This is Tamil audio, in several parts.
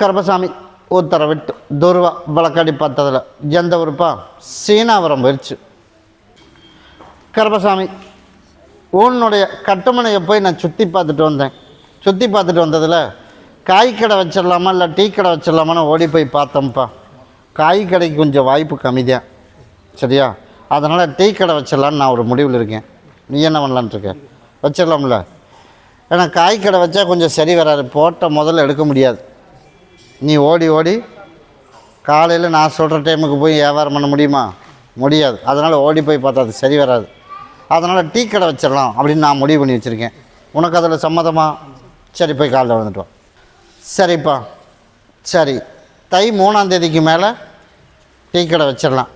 கருப்பசாமி உத்தரவிட்டு துருவா வழக்கடி பார்த்ததில் எந்த உறுப்பா? சீனாவரம் போயிடுச்சு கருப்பசாமி உன்னுடைய கட்டுமனையை போய் நான் சுற்றி பார்த்துட்டு வந்தேன். சுற்றி பார்த்துட்டு வந்ததில் காய் கடை வச்சிடலாமா இல்லை டீ கடை வச்சிடலாமான்னு ஓடி போய் பார்த்தோம்ப்பா. காய் கடைக்கு கொஞ்சம் வாய்ப்பு கம்மி தான் சரியா? அதனால் டீ கடை வச்சிடலான்னு நான் ஒரு முடிவில் இருக்கேன். நீ என்ன பண்ணலான்ட்டு இருக்க? வச்சிடலாம்ல. ஏன்னா காய் கடை வச்சா கொஞ்சம் சரி வராது. போட்ட முதல்ல எடுக்க முடியாது. நீ ஓடி ஓடி காலையில் நான் சொல்கிற டைமுக்கு போய் வியாபாரம் பண்ண முடியுமா? முடியாது. அதனால் ஓடி போய் பார்த்தா அது சரி வராது. அதனால் டீ கடை வச்சிடலாம் அப்படின்னு நான் முடிவு பண்ணி வச்சுருக்கேன். உனக்கு அதில் சம்மதமாக சரி போய் காலையில் வந்துட்டோம் சரிப்பா. சரி. தை மூணாம் தேதிக்கு மேலே டீ கடை வச்சிடலாம்.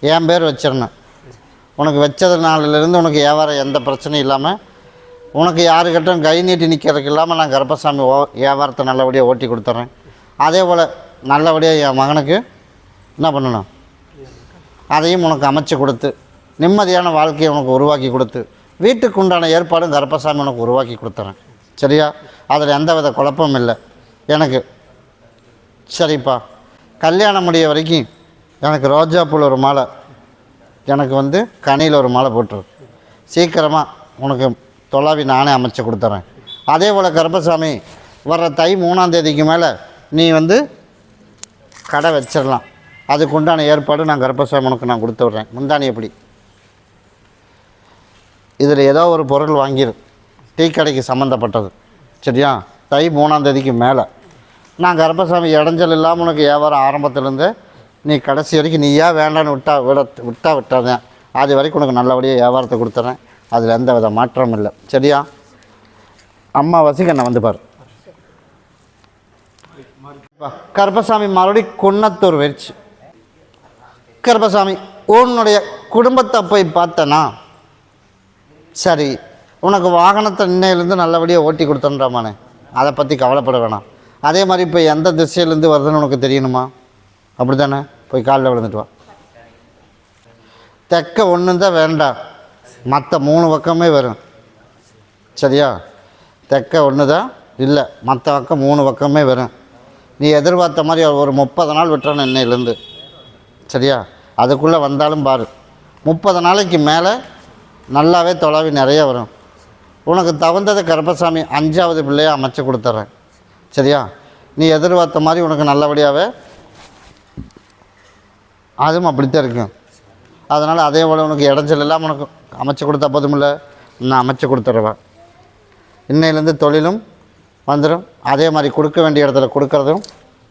என் பேர் வச்சிடணும். உனக்கு வச்சது நாளிலேருந்து உனக்கு வியாபாரம் எந்த பிரச்சனையும் இல்லாமல் உனக்கு யாருக்கிட்டும் கை நீட்டி நிற்கிறதுக்கு இல்லாமல் நான் கருப்பசாமி ஓ வியாபாரத்தை நல்லபடியாக ஓட்டி கொடுத்துட்றேன். அதே போல் நல்லபடியாக என் மகனுக்கு என்ன பண்ணணும்? அதையும் உனக்கு அமைச்சு கொடுத்து நிம்மதியான வாழ்க்கையை உனக்கு உருவாக்கி கொடுத்து வீட்டுக்கு உண்டான ஏற்பாடும் கருப்பசாமி உனக்கு உருவாக்கி கொடுத்துறேன் சரியா? அதில் எந்த வித குழப்பமும் இல்லை. எனக்கு சரிப்பா. கல்யாணம் முடிய வரைக்கும் எனக்கு ரோஜாப்பூல் ஒரு மாலை எனக்கு வந்து கனியில் ஒரு மாலை போட்டுரு. சீக்கிரமாக உனக்கு தொலாவி நானே அமைச்சு கொடுத்துறேன். அதே போல் கருப்பசாமி வர்ற தை மூணாம் தேதிக்கு மேலே நீ வந்து கடை வச்சிடலாம். அதுக்கு உண்டான ஏற்பாடு நான் கருப்பசாமி உனக்கு நான் கொடுத்து விட்றேன். முந்தானி எப்படி? இதில் ஏதோ ஒரு பொருள் வாங்கிடு டீ கடைக்கு சம்மந்தப்பட்டது சரியா? தை மூணாம் தேதிக்கு மேலே. நான் கருப்பசாமி இடைஞ்சல் இல்லாமல் உனக்கு வியாபாரம் ஆரம்பத்துலேருந்து நீ கடைசி வரைக்கும் நீயா வேண்டான்னு விட்டா விட விட்டா விட்டாதேன் அது வரைக்கும் உனக்கு நல்லபடியாக வியாபாரத்தை கொடுத்துட்றேன் அதில் எந்த வித மாற்றமும் இல்லை. சரியா? அம்மா வசிக்கண்ணை வந்து பாரு. கருப்பசாமி மறுபடியும் குன்னத்தூர் வெறிச்சு கருப்பசாமி உன்னுடைய குடும்பத்தை போய் பார்த்தனா? சரி உனக்கு வாகனத்தை இன்னையிலேருந்து நல்லபடியாக ஓட்டி கொடுத்துன்றாமானே அதை பற்றி கவலைப்பட வேணாம். அதே மாதிரி இப்போ எந்த திசையிலேருந்து வருதுன்னு உனக்கு தெரியணுமா? அப்படி தானே போய் காலில் விழுந்துட்டு வா. தெக்க ஒன்று தான் வேண்டாம். மற்ற மூணு பக்கமே வரும். சரியா? தெக்க ஒன்று தான் இல்லை. மற்ற பக்கம் மூணு பக்கமே வரும். நீ எதிர்பார்த்த மாதிரி ஒரு முப்பது நாள் விட்டுறணும் இன்னையிலேருந்து சரியா? அதுக்குள்ளே வந்தாலும் பாரு. முப்பது நாளைக்கு மேலே நல்லாவே தொலைவி நிறைய வரும். உனக்கு தகுந்ததை கருப்பசாமி அஞ்சாவது பிள்ளையை அமைச்சு கொடுத்துட்றேன் சரியா? நீ எதிர்பார்த்த மாதிரி உனக்கு நல்லபடியாகவே அதுவும் அப்படித்தான் இருக்கும். அதனால் அதே போல் உனக்கு இடைஞ்சல் இல்லாமல் உனக்கு அமைச்சு கொடுத்தா போதுமில்ல. நான் அமைச்சு கொடுத்துட்றேன் இன்னையிலேருந்து தொழிலும் வந்துடும் அதே மாதிரி கொடுக்க வேண்டிய இடத்துல கொடுக்குறதும்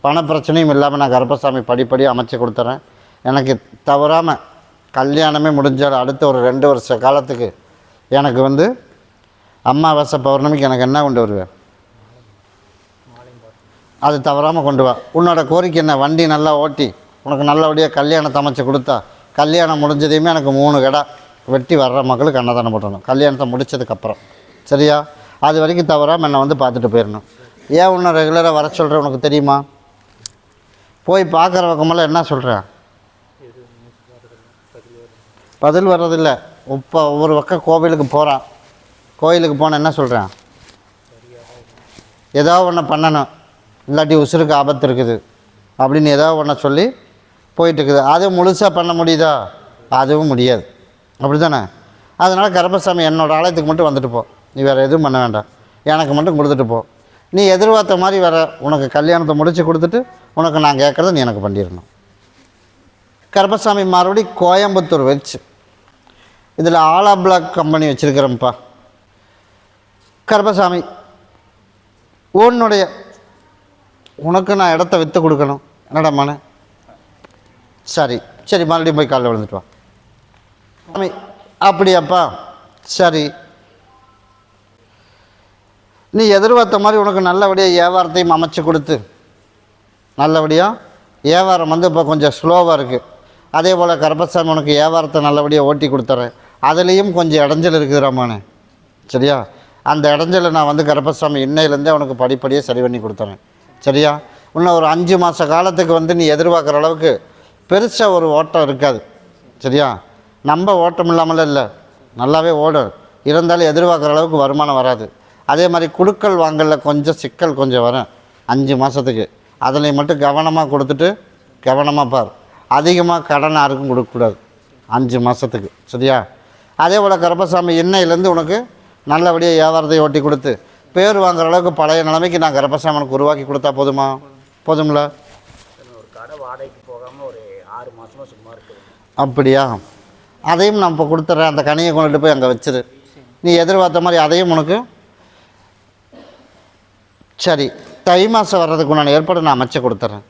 பண பிரச்சனையும் இல்லாமல் நான் கருப்பசாமி படிப்படி அமைச்சு கொடுத்துட்றேன் எனக்கு தவறாமல் கல்யாணமே முடிஞ்சாலும் அடுத்த ஒரு ரெண்டு வருஷ காலத்துக்கு எனக்கு வந்து அமாவாசை பௌர்ணமிக்கு எனக்கு என்ன கொண்டு வருவேன் அது தவறாமல் கொண்டு வா. உன்னோட கோரிக்கை என்ன? வண்டி நல்லா ஓட்டி உனக்கு நல்லபடியாக கல்யாணத்தை அமைச்சு கொடுத்தா கல்யாணம் முடிஞ்சதையுமே எனக்கு மூணு கடை வெட்டி வர்ற மக்களுக்கு அன்னதானம் பண்ணணும் கல்யாணத்தை முடிச்சதுக்கப்புறம். சரியா? அது வரைக்கும் தவறாமல் என்னை வந்து பார்த்துட்டு போயிடணும். ஏன் உன்னை ரெகுலராக வர சொல்கிறேன் உனக்கு தெரியுமா? போய் பார்க்குற பக்கமெல்லாம் என்ன சொல்கிறேன் பதில் வர்றதில்ல. இப்போ ஒவ்வொரு பக்கம் கோவிலுக்கு போகிறான் கோயிலுக்கு போனால் என்ன சொல்கிறேன் ஏதோ ஒன்று பண்ணணும். இல்லாட்டி உசுருக்கு ஆபத்து இருக்குது. அப்படின்னு ஏதோ ஒன்று சொல்லி போயிட்டுருக்குது. அது முழுசாக பண்ண முடியுதா? அதுவும் முடியாது. அப்படி தானே அதனால் கருப்பசாமி என்னோட ஆலயத்துக்கு மட்டும் வந்துட்டு போ. நீ வேறு எதுவும் பண்ண வேண்டாம். எனக்கு மட்டும் கொடுத்துட்டு போ. நீ எதிர்பார்த்த மாதிரி வர உனக்கு கல்யாணத்தை முடித்து கொடுத்துட்டு உனக்கு நான் கேட்குறத நீ எனக்கு பண்ணிடணும். கருப்பசாமி மறுபடி கோயம்புத்தூர் வச்சு. இதில் ஆலா பிளாக் கம்பெனி வச்சுருக்கிறேன்ப்பா. கருப்பசாமி உன்னுடைய உனக்கு நான் இடத்த விற்று கொடுக்கணும். என்னடா மன? சரி சரி மறுபடியும் போய் காலைல விழுந்துட்டு வா. சாமி அப்படியாப்பா. சரி. நீ எதிர்பார்த்த மாதிரி உனக்கு நல்லபடியாக வியாபாரத்தையும் அமைச்சு கொடுத்து. நல்லபடியாக வியாபாரம் வந்து இப்போ கொஞ்சம் ஸ்லோவாக இருக்குது அதே போல் கருப்பசாமி உனக்கு வியாபாரத்தை நல்லபடியாக ஓட்டி கொடுத்துட்றேன் அதுலேயும் கொஞ்சம் இடைஞ்சல் இருக்குது ராமானே. சரியா? அந்த இடைஞ்சலை நான் வந்து கருப்பசாமி இன்னையிலேருந்தே உனக்கு படிப்படியாக சரி பண்ணி கொடுத்துறேன். சரியா? இன்னும் ஒரு அஞ்சு மாத காலத்துக்கு வந்து நீ எதிர்பார்க்குற அளவுக்கு பெருசாக ஒரு ஓட்டம் இருக்காது. சரியா? நம்ம ஓட்டம் இல்லாமல் இல்லை. நல்லாவே ஓடும். இருந்தாலும் எதிர்பார்க்குற அளவுக்கு வருமானம் வராது. அதே மாதிரி குடுக்கல் வாங்கலில் கொஞ்சம் சிக்கல் கொஞ்சம் வரும். அஞ்சு மாதத்துக்கு அதில் மட்டும் கவனமாக கொடுத்துட்டு கவனமாக பார். அதிகமாக கடன் யாருக்கும் கொடுக்கக்கூடாது அஞ்சு மாதத்துக்கு சரியா? அதே போல் கருப்பசாமி இன்னையிலேருந்து உனக்கு நல்லபடியாக வியாபாரத்தை ஓட்டி கொடுத்து பேர் வாங்குற அளவுக்கு பழைய நிலைமைக்கு நான் கருப்பசாமி உனக்கு உருவாக்கி கொடுத்தா போதுமா? போதும்ல? அப்படியா? அதையும் நான் இப்போ கொடுத்துட்றேன் அந்த கனியை கொண்டுட்டு போய் அங்கே வச்சிரு. நீ எதிர்பார்த்த மாதிரி அதையும் உனக்கு. சரி தை மாதம் வர்றதுக்கு உண்டான ஏற்பாடு நான் அமைச்சு கொடுத்துட்றேன்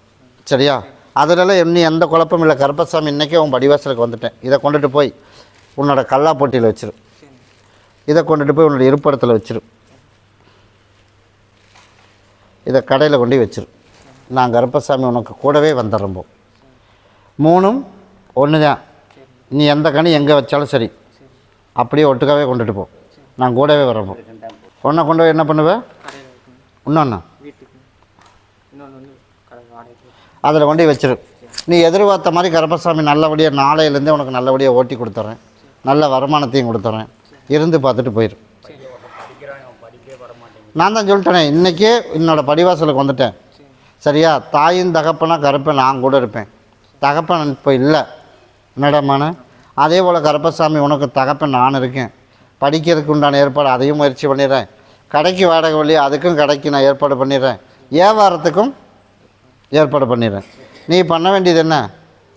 சரியா? அதிலெல்லாம் இன்னும் எந்த குழப்பமும் இல்லை. கருப்பசாமி இன்றைக்கே உன் படிவாசலுக்கு வந்துட்டேன். இதை கொண்டுட்டு போய் உன்னோட கல்லா போட்டியில் வச்சிரு. இதை கொண்டுட்டு போய் உன்னோட இருப்பிடத்தில் வச்சிரு. இதை கடையில் கொண்டு வச்சிரு. நான் கருப்பசாமி உனக்கு கூடவே வந்துடுறோம் போ. மூணும் ஒன்று தான் நீ எந்த கனி எங்கே வச்சாலும் சரி. அப்படியே ஒட்டுக்காவே கொண்டுட்டு போ. நான் கூடவே வரப்போ ஒன்றை கொண்டு போய் என்ன பண்ணுவேன் இன்னொன்று அதில் கொண்டு வச்சிரு. நீ எதிர்பார்த்த மாதிரி கருப்பசாமி நல்லபடியாக நாளையிலேருந்தே உனக்கு நல்லபடியாக ஓட்டி கொடுத்துட்றேன் நல்ல வருமானத்தையும் கொடுத்துட்றேன் இருந்து பார்த்துட்டு போயிரு. நான் தான் சொல்லிட்டேனே இன்றைக்கே என்னோடய படிவாசலுக்கு வந்துட்டேன். சரியா? தாயின் தகப்பனா கருப்பேன் நான் கூட இருப்பேன். தகப்பன் இப்போ இல்லை. என்னடாமான அதே போல் கருப்பசாமி உனக்கு தகப்பன் நான் இருக்கேன். படிக்கிறதுக்கு உண்டான ஏற்பாடு அதையும் முயற்சி பண்ணிடுறேன். கடைக்கு வாடகை வழி அதுக்கும் கடைக்கு நான் ஏற்பாடு பண்ணிடுறேன். வியாபாரத்துக்கும் ஏற்பாடு பண்ணிடுறேன். நீ பண்ண வேண்டியது என்ன?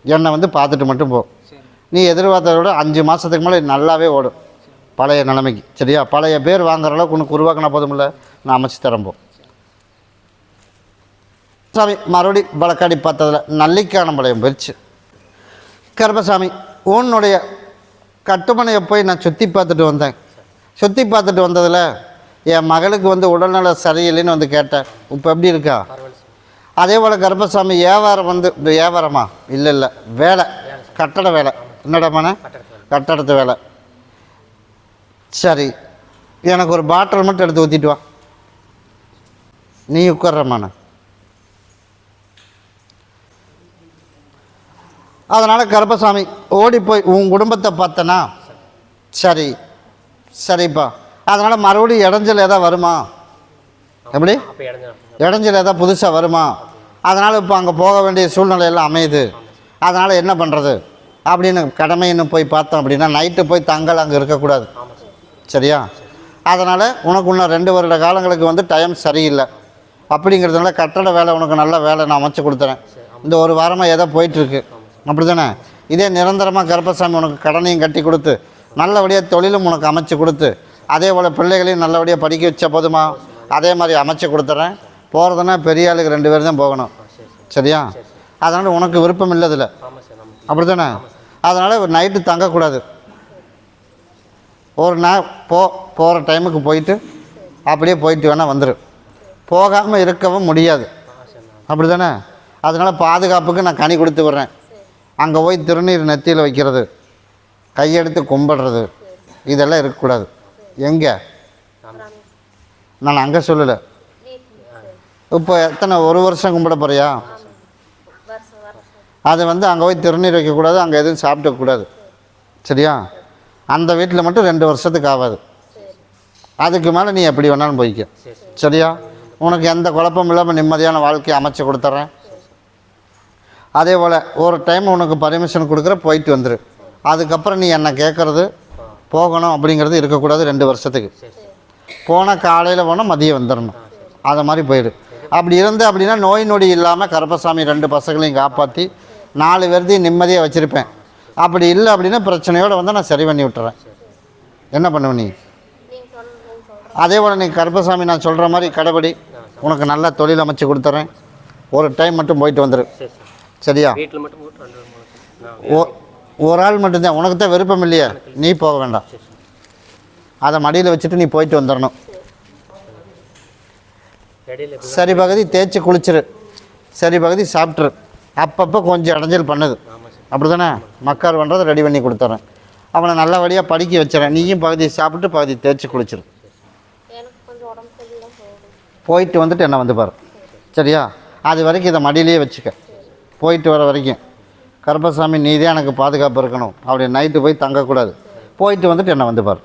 என்னை வந்து பார்த்துட்டு மட்டும் போ. நீ எதிர்பார்த்ததை விட அஞ்சு மாதத்துக்கு மேலே நல்லாவே ஓடும். பழைய நிலைமைக்கு. சரியா? பழைய பேர் வாங்குற அளவுக்கு உனக்கு உருவாக்கினா போதுமில்ல. நான் அமைச்சு தரம்போம் சாமி மறுபடி வழக்காடி பார்த்ததில் நல்லிக்கானம்பாளையம் போயிடுச்சு கருப்பசாமி உன்னுடைய கட்டுமனையை போய் நான் சுற்றி பார்த்துட்டு வந்தேன் சுற்றி பார்த்துட்டு வந்ததில் என் மகளுக்கு வந்து உடல்நல சரியில்லைன்னு வந்து கேட்டேன் இப்போ எப்படி இருக்கா அதே போல் கருப்பசாமி வியாபாரம் வந்து இந்த வியாபாரமா இல்லை இல்லை வேலை கட்டட வேலை என்னடமான கட்டடத்து வேலை சரி எனக்கு ஒரு பாட்டில் மட்டும் எடுத்து ஊற்றிட்டு வா நீ உட்கார்றமான அதனால் கருப்பசாமி ஓடி போய் உன் குடும்பத்தை பார்த்தனா? சரி சரிப்பா. அதனால் மறுபடியும் இடைஞ்சல் எதாவது வருமா? எப்படி? இடைஞ்சல் எதாவது புதுசாக வருமா? அதனால் இப்போ அங்கே போக வேண்டிய சூழ்நிலையெல்லாம் அமையுது. அதனால் என்ன பண்ணுறது அப்படின்னு கடமைன்னு போய் பார்த்தோம் அப்படின்னா நைட்டு போய் தங்கல் அங்கே இருக்கக்கூடாது. சரியா? அதனால் உனக்கு இன்னும் ரெண்டு வருட காலங்களுக்கு வந்து டைம் சரியில்லை. அப்படிங்கிறதுனால கட்டட வேலை உனக்கு நல்ல வேலை நான் அமைச்சு கொடுத்துறேன். இந்த ஒரு வாரமாக ஏதோ போயிட்டுருக்கு அப்படி தானே இதே நிரந்தரமாக கருப்பசாமி உனக்கு கடனையும் கட்டி கொடுத்து நல்லபடியாக தொழிலும் உனக்கு அமைச்சு கொடுத்து அதே போல் பிள்ளைகளையும் நல்லபடியாக படிக்க வச்ச போதுமா? அதே மாதிரி அமைச்சு கொடுத்துட்றேன் போகிறதுனா பெரிய ஆளுக்கு ரெண்டு பேர் தான் போகணும். சரியா? அதனால் உனக்கு விருப்பம் இல்லை இதில் அப்படி தானே அதனால் நைட்டு தங்கக்கூடாது. ஒரு நாள் போ போகிற டைமுக்கு போயிட்டு அப்படியே போயிட்டு வேணால் வந்துடு போகாமல் இருக்கவும் முடியாது. அப்படி தானே அதனால் பாதுகாப்புக்கு நான் கனி கொடுத்து விட்றேன். அங்கே போய் திருநீர் நெத்தியில் வைக்கிறது கையெடுத்து கும்பிடுறது இதெல்லாம் இருக்கக்கூடாது. எங்கே? நான் அங்கே சொல்லலை. இப்போ எத்தனை ஒரு வருஷம் கும்பிட போறியா? அது வந்து அங்கே போய் திருநீர் வைக்கக்கூடாது அங்கே எதுவும் சாப்பிடக்கூடாது சரியா? அந்த வீட்டில் மட்டும் ரெண்டு வருஷத்துக்கு ஆகாது. அதுக்கு மேலே நீ எப்படி வேணாலும் போய்க்க. சரியா? உனக்கு எந்த குழப்பமும் இல்லாமல் நிம்மதியான வாழ்க்கையை அமைச்சு கொடுத்துட்றேன் அதே போல் ஒரு டைம் உனக்கு பர்மிஷன் கொடுக்குற போயிட்டு வந்துடு அதுக்கப்புறம் நீ என்னை கேட்குறது போகணும் அப்படிங்கிறது இருக்கக்கூடாது ரெண்டு வருஷத்துக்கு. போனால் காலையில் போனால் மதியம் வந்துடணும் அதை மாதிரி போயிடு. அப்படி இருந்து அப்படின்னா நோய் நொடி இல்லாமல் கருப்பசாமி ரெண்டு பசங்களையும் காப்பாற்றி நாலு பேர்த்தையும் நிம்மதியாக வச்சுருப்பேன். அப்படி இல்லை அப்படின்னா பிரச்சனையோடு வந்து நான் சரி பண்ணி விட்டுறேன். என்ன பண்ணுவ நீ? அதே போல் நீ கருப்பசாமி நான் சொல்கிற மாதிரி கடைபடி. உனக்கு நல்ல தொழில் அமைச்சு கொடுத்துட்றேன் ஒரு டைம் மட்டும் போயிட்டு வந்துடு சரியா? வீட்டில் மட்டும் ஓ ஒரு ஆள் மட்டும்தான். உனக்கு தான் விருப்பம் இல்லையா? நீ போக வேண்டாம். அதை மடியில் வச்சுட்டு நீ போயிட்டு வந்துடணும் சரி பகுதி தேய்ச்சி குளிச்சிரு. சரி பகுதி சாப்பிட்ரு அப்பப்போ கொஞ்சம் இடைஞ்சல் பண்ணுது. அப்படி தானே மக்கார் பண்ணுறதை ரெடி பண்ணி கொடுத்துட்றேன் அவனை நல்லபடியாக படிக்க வச்சிடறேன் நீயும் பகுதி சாப்பிட்டு பகுதி தேய்ச்சி குளிச்சிரு. எனக்கு கொஞ்சம் உடம்பு சரியில்லை போகுது. போயிட்டு வந்துட்டு என்ன வந்து பாரு. சரியா? அது வரைக்கும் இதை மடியிலேயே வச்சுக்க. போயிட்டு வர வரைக்கும். கருப்பசாமி நீ தான் எனக்கு பாதுகாப்பு இருக்கணும். அப்படி நைட்டு போய் தங்கக்கூடாது. போயிட்டு வந்துட்டு என்னை வந்து பாரு.